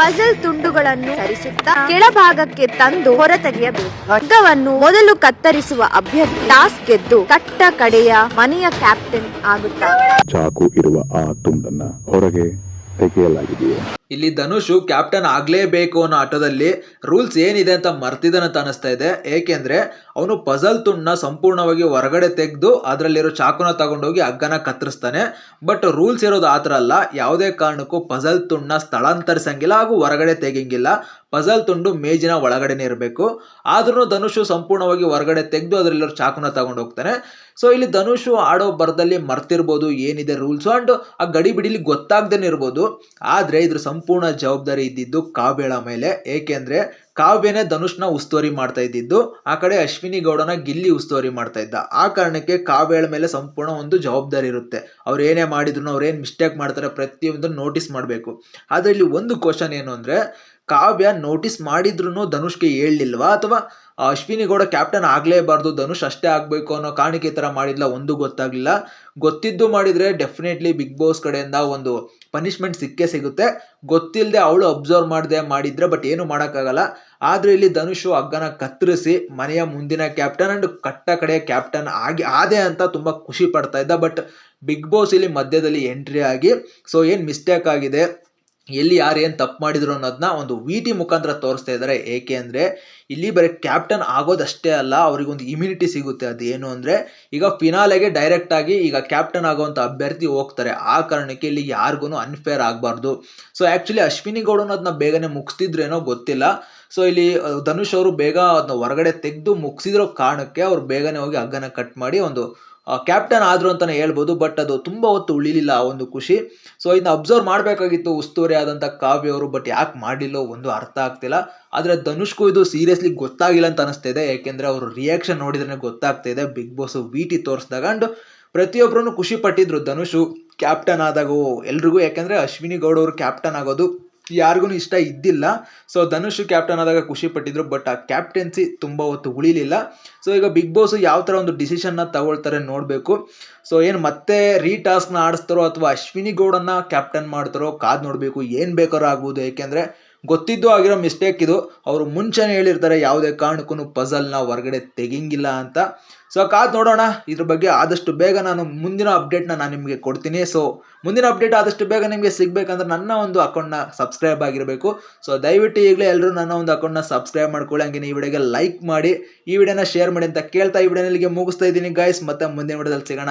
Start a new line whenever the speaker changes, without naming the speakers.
Puzzle ತುಂಡುಗಳನ್ನು ಸರಿಸುತ್ತಾ ಕೆಳಭಾಗಕ್ಕೆ ತಂದು ಹೊರತೆಗೆಯಬೇಕು. ಹಗ್ಗವನ್ನು ಮೊದಲು ಕತ್ತರಿಸುವ ಅಭ್ಯರ್ಥಿ ಟಾಸ್ ಗೆದ್ದು ಕಟ್ಟ ಕಡೆಯ ಮನೆಯ ಕ್ಯಾಪ್ಟನ್ ಆಗುತ್ತಾರೆ
ಚಾಕು ಇರುವ ಆ ತುಂಡನ್ನ ಹೊರಗೆ ತೆಗೆಯಲಾಗಿದೆಯೇ
ಇಲ್ಲಿ ಧನುಷ್ ಕ್ಯಾಪ್ಟನ್ ಆಗಲೇಬೇಕು ಅನ್ನೋ ಆಟದಲ್ಲಿ ರೂಲ್ಸ್ ಏನಿದೆ ಅಂತ ಮರ್ತಿದ್ದಾನಂತ ಅನಿಸ್ತಾ ಇದೆ. ಏಕೆಂದ್ರೆ ಅವನು ಪಜಲ್ ತುಂಡನ್ನ ಸಂಪೂರ್ಣವಾಗಿ ಹೊರಗಡೆ ತೆಗೆದು ಅದರಲ್ಲಿರೋ ಚಾಕುನ ತಗೊಂಡೋಗಿ ಹಗ್ಗನ ಕತ್ತರಿಸ್ತಾನೆ. ಬಟ್ ರೂಲ್ಸ್ ಇರೋದು ಆ ಅಲ್ಲ. ಯಾವುದೇ ಕಾರಣಕ್ಕೂ ಪಜಲ್ ತುಂಡನ್ನ ಸ್ಥಳಾಂತರಿಸಂಗಿಲ್ಲ ಹಾಗೂ ಹೊರಗಡೆ ತೆಗಿಂಗಿಲ್ಲ ಪಜಲ್ ತುಂಡು ಮೇಜಿನ ಒಳಗಡೆನೆ ಇರಬೇಕು. ಆದ್ರೂ ಧನುಷು ಸಂಪೂರ್ಣವಾಗಿ ಹೊರಗಡೆ ತೆಗೆದು ಅದರಲ್ಲಿರೋ ಚಾಕುನ ತಗೊಂಡು ಹೋಗ್ತಾನೆ. ಸೊ ಇಲ್ಲಿ ಧನುಷು ಆಡೋ ಬರದಲ್ಲಿ ಮರ್ತಿರ್ಬೋದು, ಏನಿದೆ ರೂಲ್ಸ್ ಅಂಡ್ ಆ ಗಡಿ ಬಿಡಿಲಿ ಗೊತ್ತಾಗ್ದೇನೆ ಇರ್ಬೋದು. ಆದ್ರೆ ಇದ್ರ ಸಂಪೂರ್ಣ ಜವಾಬ್ದಾರಿ ಇದ್ದಿದ್ದು ಕಾಬೇಳ ಮೇಲೆ. ಏಕೆಂದ್ರೆ ಕಾವ್ಯನೇ ಧನುಷ್ನ ಉಸ್ತುವಾರಿ ಮಾಡ್ತಾ ಇದ್ದಿದ್ದು, ಆ ಕಡೆ ಅಶ್ವಿನಿ ಗೌಡನ ಗಿಲ್ಲಿ ಉಸ್ತುವಾರಿ ಮಾಡ್ತಾ ಇದ್ದ. ಆ ಕಾರಣಕ್ಕೆ ಕಾವ್ಯಳ ಮೇಲೆ ಸಂಪೂರ್ಣ ಒಂದು ಜವಾಬ್ದಾರಿ ಇರುತ್ತೆ. ಅವ್ರು ಏನೇ ಮಾಡಿದ್ರು ಅವ್ರು ಏನು ಮಿಸ್ಟೇಕ್ ಮಾಡ್ತಾರೆ ಪ್ರತಿಯೊಂದು ನೋಟಿಸ್ ಮಾಡಬೇಕು. ಆದ್ರೆ ಇಲ್ಲಿ ಒಂದು ಕ್ವಶನ್ ಏನು ಅಂದ್ರೆ, ಕಾವ್ಯ ನೋಟಿಸ್ ಮಾಡಿದ್ರು ಧನುಷ್ಗೆ ಹೇಳಲಿಲ್ವಾ? ಅಥವಾ ಅಶ್ವಿನಿ ಗೌಡ ಕ್ಯಾಪ್ಟನ್ ಆಗಲೇಬಾರ್ದು, ಧನುಷ್ ಅಷ್ಟೇ ಆಗಬೇಕು ಅನ್ನೋ ಕಾರಣಕ್ಕೆ ಈ ಥರ ಮಾಡಿಲ್ಲ ಒಂದು ಗೊತ್ತಾಗ್ಲಿಲ್ಲ. ಗೊತ್ತಿದ್ದು ಮಾಡಿದ್ರೆ ಡೆಫಿನೆಟ್ಲಿ ಬಿಗ್ ಬಾಸ್ ಕಡೆಯಿಂದ ಒಂದು ಪನಿಷ್ಮೆಂಟ್ ಸಿಕ್ಕೇ ಸಿಗುತ್ತೆ. ಗೊತ್ತಿಲ್ಲದೆ ಅವಳು ಅಬ್ಸರ್ವ್ ಮಾಡದೆ, ಮಾಡಿದ್ರೆ ಬಟ್ ಏನು ಮಾಡೋಕ್ಕಾಗಲ್ಲ. ಆದರೆ ಇಲ್ಲಿ ಧನುಷು ಹಗ್ಗನ ಕತ್ತರಿಸಿ, ಮನೆಯ ಮುಂದಿನ ಕ್ಯಾಪ್ಟನ್ ಅಂಡ್ ಕಟ್ಟ ಕಡೆಯ ಕ್ಯಾಪ್ಟನ್ ಆಗಿ, ಆದೆ ಅಂತ ತುಂಬ ಖುಷಿ ಪಡ್ತಾ ಇದ್ದ. ಬಟ್ ಬಿಗ್ ಬಾಸ್ ಇಲ್ಲಿ ಮಧ್ಯದಲ್ಲಿ ಎಂಟ್ರಿ ಆಗಿ ಸೊ ಏನು ಮಿಸ್ಟೇಕ್ ಆಗಿದೆ? ಎಲ್ಲಿ ಯಾರು ಏನು ತಪ್ಪು ಮಾಡಿದ್ರು ಅನ್ನೋದನ್ನ ಒಂದು ವಿ ಟಿ ಮುಖಾಂತರ ತೋರಿಸ್ತಾ ಇದ್ದಾರೆ ಏಕೆ ಅಂದರೆ ಇಲ್ಲಿ ಬರೀ ಕ್ಯಾಪ್ಟನ್ ಆಗೋದಷ್ಟೇ ಅಲ್ಲ, ಅವರಿಗೊಂದು ಇಮ್ಯುನಿಟಿ ಸಿಗುತ್ತೆ. ಅದು ಏನು ಅಂದರೆ ಈಗ ಫಿನಾಲೆಗೆ ಡೈರೆಕ್ಟ್ ಆಗಿ ಈಗ ಕ್ಯಾಪ್ಟನ್ ಆಗುವಂಥ ಅಭ್ಯರ್ಥಿ ಹೋಗ್ತಾರೆ. ಆ ಕಾರಣಕ್ಕೆ ಇಲ್ಲಿ ಯಾರಿಗೂ ಅನ್ಫೇರ್ ಆಗಬಾರ್ದು. ಸೊ ಆ್ಯಕ್ಚುಲಿ ಅಶ್ವಿನಿ ಗೌಡನ ಅದನ್ನ ಬೇಗನೆ ಮುಗಿಸ್ತಿದ್ರೇನೋ ಗೊತ್ತಿಲ್ಲ. ಸೊ ಇಲ್ಲಿ ಧನುಷ್ ಅವರು ಬೇಗ ಅದನ್ನ ಹೊರಗಡೆ ತೆಗೆದು ಮುಗಿಸಿದ್ರೋ ಕಾರಣಕ್ಕೆ ಅವ್ರು ಬೇಗನೆ ಹೋಗಿ ಹಗ್ಗನ ಕಟ್ ಮಾಡಿ ಒಂದು ಕ್ಯಾಪ್ಟನ್ ಆದರು ಅಂತಲೇ ಹೇಳ್ಬೋದು ಬಟ್ ಅದು ತುಂಬ ಹೊತ್ತು ಉಳಿಲಿಲ್ಲ ಆ ಒಂದು ಖುಷಿ. ಸೊ ಇದನ್ನ ಅಬ್ಸರ್ವ್ ಮಾಡಬೇಕಾಗಿತ್ತು ಉಸ್ತುವಾರಿ ಆದಂಥ ಕಾವ್ಯ ಅವರು ಬಟ್ ಯಾಕೆ ಮಾಡಿಲ್ಲೋ ಒಂದು ಅರ್ಥ ಆಗ್ತಿಲ್ಲ. ಆದರೆ ಧನುಷ್ಗೂ ಇದು ಸೀರಿಯಸ್ಲಿ ಗೊತ್ತಾಗಿಲ್ಲ ಅಂತ ಅನಿಸ್ತಿದೆ, ಏಕೆಂದರೆ ಅವರು ರಿಯಾಕ್ಷನ್ ನೋಡಿದ್ರೆ ಗೊತ್ತಾಗ್ತಾ ಇದೆ ಬಿಗ್ ಬಾಸು ವೀಟಿ ತೋರಿಸಿದಾಗ. ಆ್ಯಂಡ್ ಪ್ರತಿಯೊಬ್ಬರೂ ಖುಷಿ ಪಟ್ಟಿದ್ರು ಧನುಷು ಕ್ಯಾಪ್ಟನ್ ಆದಾಗ ಎಲ್ರಿಗೂ, ಯಾಕೆಂದರೆ ಅಶ್ವಿನಿ ಗೌಡ ಅವರು ಕ್ಯಾಪ್ಟನ್ ಆಗೋದು ಯಾರಿಗೂ ಇಷ್ಟ ಇದ್ದಿಲ್ಲ. ಸೊ ಧನುಷ್ ಕ್ಯಾಪ್ಟನ್ ಆದಾಗ ಖುಷಿ ಪಟ್ಟಿದ್ರು ಬಟ್ ಆ ಕ್ಯಾಪ್ಟೆನ್ಸಿ ತುಂಬ ಹೊತ್ತು ಉಳಿಲಿಲ್ಲ. ಸೊ ಈಗ ಬಿಗ್ ಬಾಸ್ ಯಾವ ಥರ ಒಂದು ಡಿಸಿಷನ್ನ ತಗೊಳ್ತಾರೆ ನೋಡಬೇಕು. ಸೊ ಏನು ಮತ್ತೆ ರೀಟಾಸ್ಕ್ನ ಆಡಿಸ್ತಾರೋ ಅಥವಾ ಅಶ್ವಿನಿ ಗೌಡನ್ನ ಕ್ಯಾಪ್ಟನ್ ಮಾಡ್ತಾರೋ ಕಾದ್ ನೋಡಬೇಕು, ಏನು ಬೇಕಾದ್ರೂ ಆಗ್ಬೋದು. ಏಕೆಂದರೆ ಗೊತ್ತಿದ್ದು ಆಗಿರೋ ಮಿಸ್ಟೇಕ್ ಇದು. ಅವರು ಮುಂಚೆನೇ ಹೇಳಿರ್ತಾರೆ, ಯಾವುದೇ ಕಾರಣಕ್ಕೂ ಪಜಲ್ನ ಹೊರಗಡೆ ತೆಗಿಂಗಿಲ್ಲ ಅಂತ. ಸೊ ಕಾದ್ ನೋಡೋಣ. ಇದ್ರ ಬಗ್ಗೆ ಆದಷ್ಟು ಬೇಗ ನಾನು ಮುಂದಿನ ಅಪ್ಡೇಟ್ನ ನಾನು ನಿಮಗೆ ಕೊಡ್ತೀನಿ. ಸೊ ಮುಂದಿನ ಅಪ್ಡೇಟ್ ಆದಷ್ಟು ಬೇಗ ನಿಮಗೆ ಸಿಗಬೇಕಂದ್ರೆ ನನ್ನ ಒಂದು ಅಕೌಂಟ್ನ ಸಬ್ಸ್ಕ್ರೈಬ್ ಆಗಿರಬೇಕು. ಸೊ ದಯವಿಟ್ಟು ಈಗಲೇ ಎಲ್ಲರೂ ನನ್ನ ಒಂದು ಅಕೌಂಟ್ನ ಸಬ್ಸ್ಕ್ರೈಬ್ ಮಾಡ್ಕೊಳ್ಳಿ. ಹಂಗೆ ಈ ವಿಡಿಯೋಗೆ ಲೈಕ್ ಮಾಡಿ, ಈ ವಿಡಿಯೋನ ಶೇರ್ ಮಾಡಿ ಅಂತ ಕೇಳ್ತಾ ಈ ವಿಡಿಯೋನಲ್ಲಿಗೆ ಮುಗಿಸ್ತಾ ಇದ್ದೀನಿ ಗಾಯ್ಸ್ ಮತ್ತೆ ಮುಂದಿನ ವಿಡಿಯೋದಲ್ಲಿ ಸಿಗೋಣ.